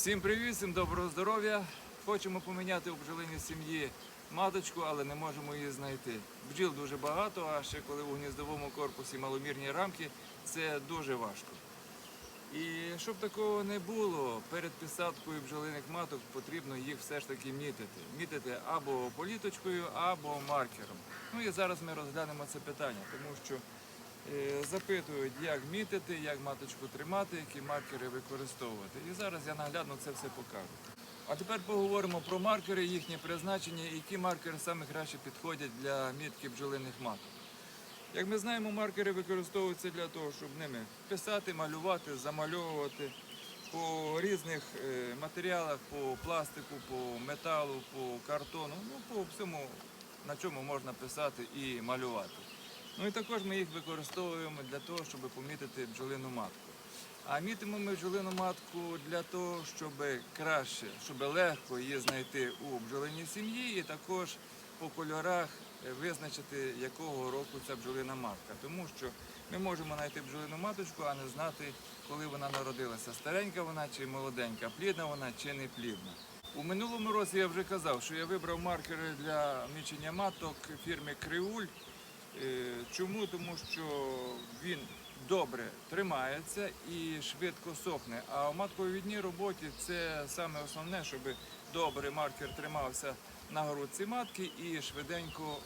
Всім привіт, всім доброго здоров'я. Хочемо поміняти у бджолині сім'ї маточку, але не можемо її знайти. Бджіл дуже багато, а ще коли у гніздовому корпусі маломірні рамки, це дуже важко. І щоб такого не було, перед писаткою бджолиних маток потрібно їх все ж таки мітити. Мітити або політочкою, або маркером. Ну і зараз ми розглянемо це питання, тому що запитують, як мітити, як маточку тримати, які маркери використовувати. І зараз я наглядно це все покажу. А тепер поговоримо про маркери, їхнє призначення і які маркери саме краще підходять для мітки бджолиних маток. Як ми знаємо, маркери використовуються для того, щоб ними писати, малювати, замальовувати по різних е, матеріалах, по пластику, по металу, по картону, ну по всьому, на чому можна писати і малювати. Ну і також ми їх використовуємо для того, щоб помітити бджолину матку. А мітимо ми бджолину матку для того, щоб краще, щоб легко її знайти у бджолиній сім'ї і також по кольорах е, визначити, якого року ця бджолина матка. Тому що ми можемо знайти бджолину маточку, а не знати, коли вона народилася. Старенька вона чи молоденька, плідна вона чи не плідна. У минулому році я вже казав, що я вибрав маркери для мічення маток фірми Криуль. Е, Чому? Тому що він добре тримається і швидко сохне. А в матковідній роботі це саме основне, щоб добре маркер тримався на грудці матки і швиденько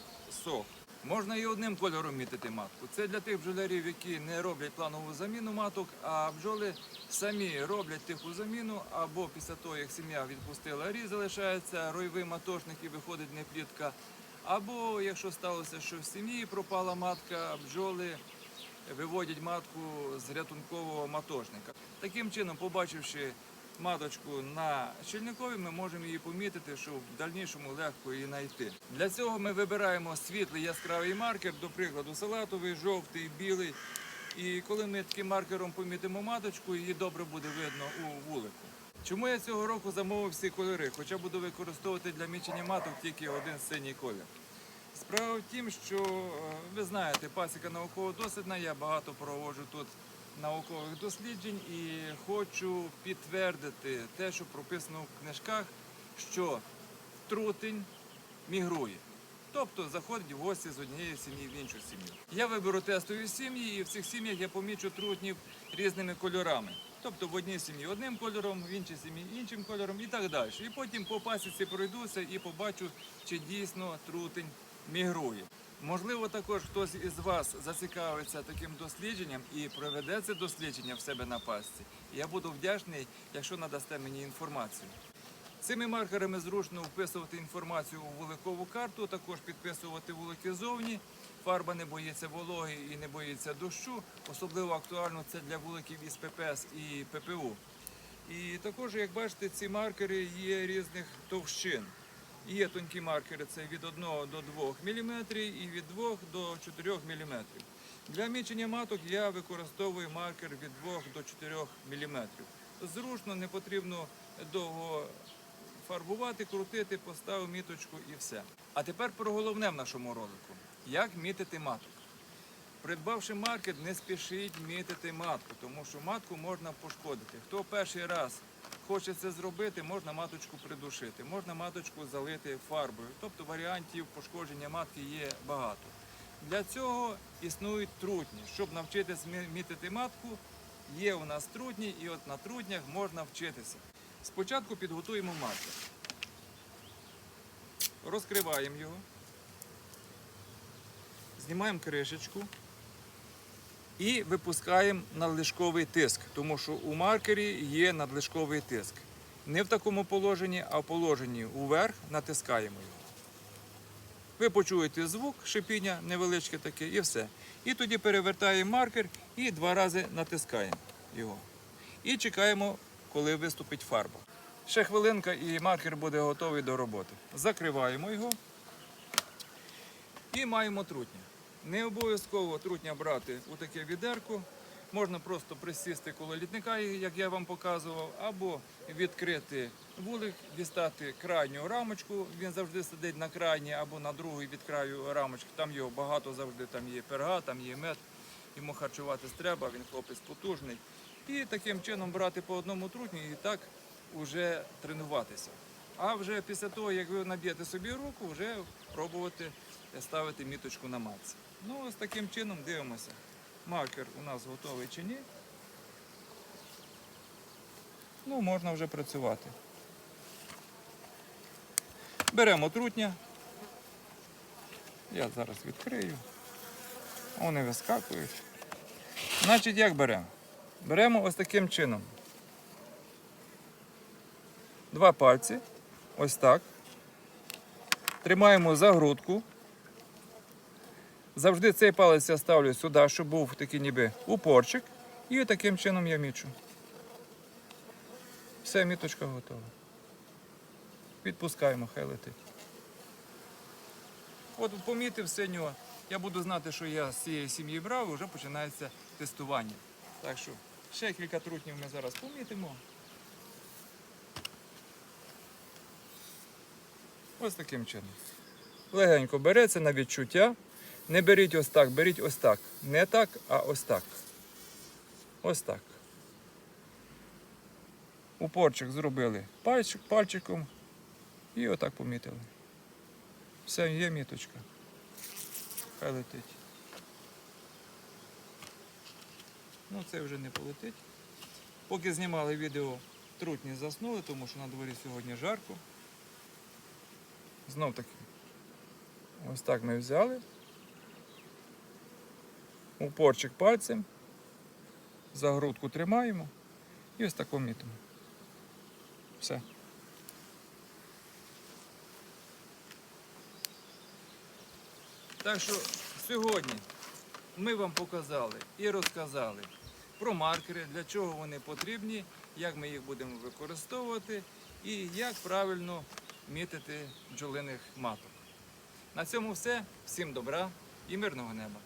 сох. Можна і одним кольором мітити матку. Це для тих бджолярів, які не роблять планову заміну маток, а бджоли самі роблять тиху заміну, або після того, як сім'я відпустила різ, залишається ройовий матошник і виходить неплітка. Або якщо сталося, що в сім'ї пропала матка, бджоли виводять матку з рятункового матошника. Таким чином, побачивши маточку на щільникові, ми можемо її помітити, щоб в дальнішому легко її знайти. Для цього ми вибираємо світлий яскравий маркер, до прикладу, салатовий, жовтий, білий. І коли ми таким маркером помітимо маточку, її добре буде видно у вулику. Чому я цього року замовив всі кольори? Хоча буду використовувати для мічення маток тільки один синій колір. Справа в тім, що е, ви знаєте, пасіка науково-дослідна, я багато проводжу тут наукових досліджень і хочу підтвердити те, що прописано в книжках, що трутень мігрує. Тобто заходить в гості з однієї сім'ї в іншу сім'ю. Я виберу тестові сім'ї, і в цих сім'ях я помічу трутнів різними кольорами. Тобто в одній сім'ї одним кольором, в іншій сім'ї іншим кольором і так далі. І потім по пасіці пройдуся і побачу, чи дійсно трутень мігрує. Можливо, також хтось із вас зацікавиться таким дослідженням і проведе це дослідження в себе на пасіці. Я буду вдячний, якщо надасте мені інформацію. Цими маркерами зручно вписувати інформацію у вуликову карту, також підписувати вулики зовні. Фарба не боїться вологи і не боїться дощу. Особливо актуально це для вуликів із ППС і ППУ. І також, як бачите, ці маркери є різних товщин. Є тонкі маркери, це від 1 до 2 мм і від 2 до 4 мм. Для мічення маток я використовую маркер від 2 до 4 мм. Зручно, не потрібно довго фарбувати, крутити, поставив міточку і все. А тепер про головне в нашому ролику. Як мітити маток. Придбавши маркер, не спішіть мітити матку, тому що матку можна пошкодити. Хто перший раз хоче це зробити, можна маточку придушити, можна маточку залити фарбою. Тобто варіантів пошкодження матки є багато. Для цього існують трутні. Щоб навчитися мітити матку, є у нас трутні, і от на трутнях можна вчитися. Спочатку підготуємо маркер. Розкриваємо його. Знімаємо кришечку і випускаємо надлишковий тиск, тому що у маркері є надлишковий тиск. Не в такому положенні, а в положенні уверх натискаємо його. Ви почуєте звук шипіння невеличке таке і все. І тоді перевертаємо маркер і два рази натискаємо його. І чекаємо, коли виступить фарба. Ще хвилинка і маркер буде готовий до роботи. Закриваємо його і маємо трутня. Не обов'язково трутня брати у таке відерко. Можна просто присісти коло літника, як я вам показував, або відкрити вулик, дістати крайню рамочку. Він завжди сидить на крайній або на другій від краю рамочки. Там його багато завжди, там є перга, там є мед. Йому харчуватись треба, він хлопець потужний. І таким чином брати по одному трутню і так вже тренуватися. А вже після того, як ви наб'єте собі руку, вже пробувати ставити міточку на матці. Ну, ось таким чином дивимося. Маркер у нас готовий чи ні. Ну, можна вже працювати. Беремо трутня. Я зараз відкрию. Вони вискакують. Значить, як беремо? Беремо ось таким чином. Два пальці. Ось так. Тримаємо за грудку. Завжди цей палець я ставлю сюди, щоб був такий ніби упорчик. І таким чином я мічу. Все, міточка готова. Відпускаємо, хай летить. От помітив синього, я буду знати, що я з цієї сім'ї брав, і вже починається тестування. Так що ще кілька трутнів ми зараз помітимо. Ось таким чином. Легенько береться на відчуття. Не беріть ось так, беріть ось так. Не так, а ось так. Ось так. Упорчик зробили пальчик, пальчиком і отак помітили. Все, є міточка. Хай летить. Ну, це вже не полетить. Поки знімали відео, трутні заснули, тому що на дворі сьогодні жарко. Знов таки. Ось так ми взяли. Упорчик пальцем. За грудку тримаємо і ось так помітимо. Все. Так що сьогодні ми вам показали і розказали про маркери, для чого вони потрібні, як ми їх будемо використовувати і як правильно мітити бджолиних маток. На цьому все. Всім добра і мирного неба.